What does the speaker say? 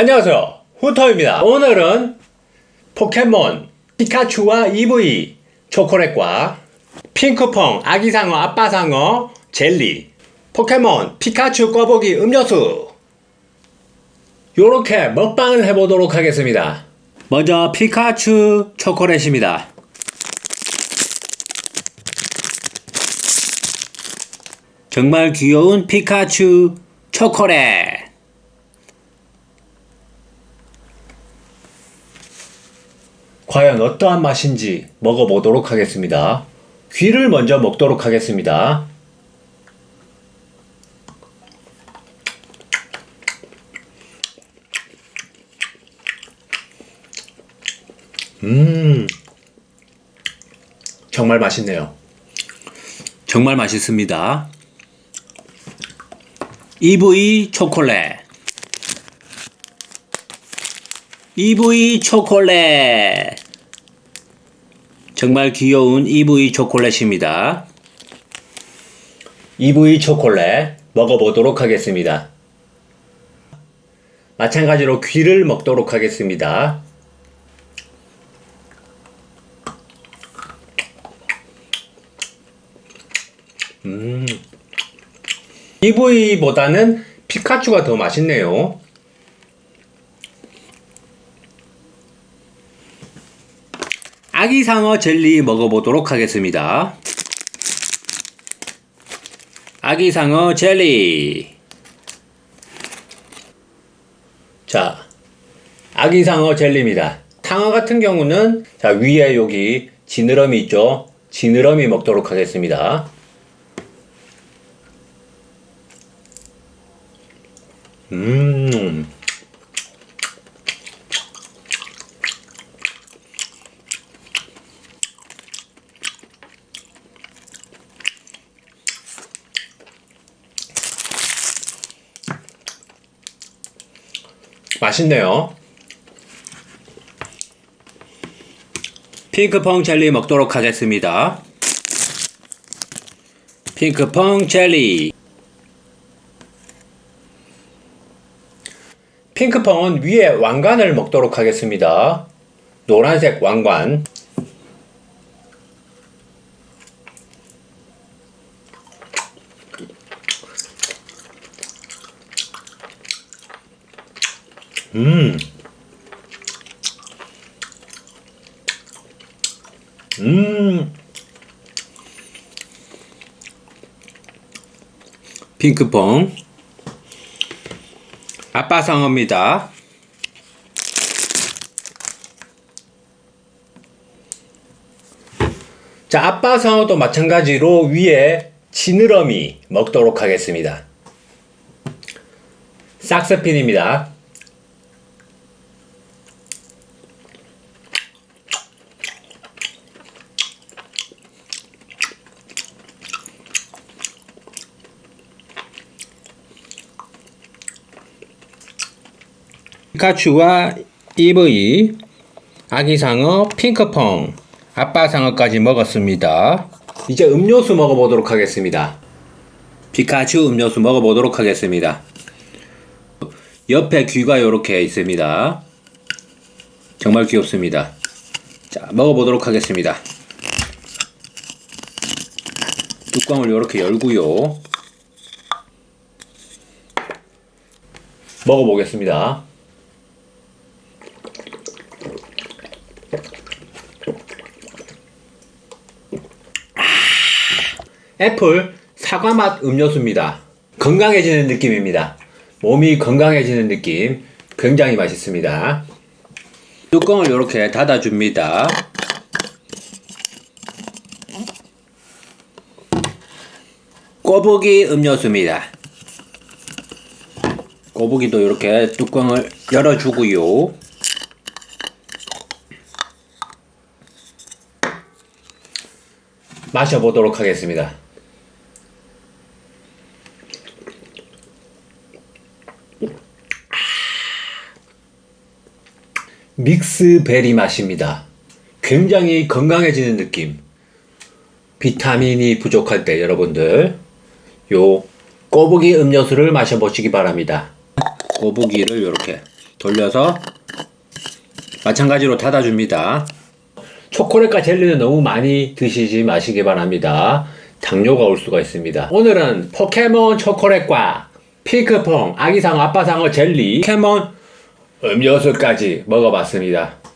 안녕하세요. 후터입니다. 오늘은 포켓몬 피카츄와 EV 초콜릿과 핑크퐁 아기상어 아빠상어 젤리 포켓몬 피카츄 꺼보기 음료수 요렇게 먹방을 해보도록 하겠습니다. 먼저 피카츄 초콜릿입니다. 정말 귀여운 피카츄 초콜릿 과연 어떠한 맛인지 먹어보도록 하겠습니다. 귀를 먼저 먹도록 하겠습니다. 음, 정말 맛있네요. 정말 맛있습니다. EV 초콜릿. EV 초콜릿. 정말 귀여운 EV 초콜릿입니다. EV 초콜릿 먹어보도록 하겠습니다. 마찬가지로 귀를 먹도록 하겠습니다. 음. EV보다는 피카츄가 더 맛있네요. 아기상어 젤리 먹어보도록 하겠습니다. 아기상어 젤리. 자, 아기상어 젤리입니다. 상어 같은 경우는 자 위에 여기 지느러미 있죠? 지느러미 먹도록 하겠습니다. 음. 맛있네요. 핑크퐁 젤리 먹도록 하겠습니다. 핑크퐁 젤리. 핑크퐁은 위에 왕관을 먹도록 하겠습니다. 노란색 왕관. 음. 음. 핑크퐁. 아빠 상어입니다. 자, 아빠 상어도 마찬가지로 위에 지느러미 먹도록 하겠습니다. 삭스핀입니다. 피카츄와 EV, 아기상어, 핑크퐁, 아빠상어까지 먹었습니다. 이제 음료수 먹어보도록 하겠습니다. 피카츄 음료수 먹어보도록 하겠습니다. 옆에 귀가 이렇게 있습니다. 정말 귀엽습니다. 자, 먹어보도록 하겠습니다. 뚜껑을 이렇게 열고요. 먹어보겠습니다. 애플 사과 맛 음료수입니다. 건강해지는 느낌입니다. 몸이 건강해지는 느낌 굉장히 맛있습니다. 뚜껑을 이렇게 닫아줍니다. 꼬부기 음료수입니다. 꼬부기도 이렇게 뚜껑을 열어주고요. 마셔보도록 하겠습니다. 믹스베리 맛입니다. 굉장히 건강해지는 느낌. 비타민이 부족할 때 여러분들 요 꼬부기 음료수를 마셔보시기 바랍니다. 꼬부기를 이렇게 돌려서 마찬가지로 닫아줍니다. 초콜릿과 젤리는 너무 많이 드시지 마시기 바랍니다. 당뇨가 올 수가 있습니다. 오늘은 포켓몬 초콜릿과 핑크퐁, 아기상어, 아빠상어 젤리, 포켓몬 음료수까지 먹어봤습니다.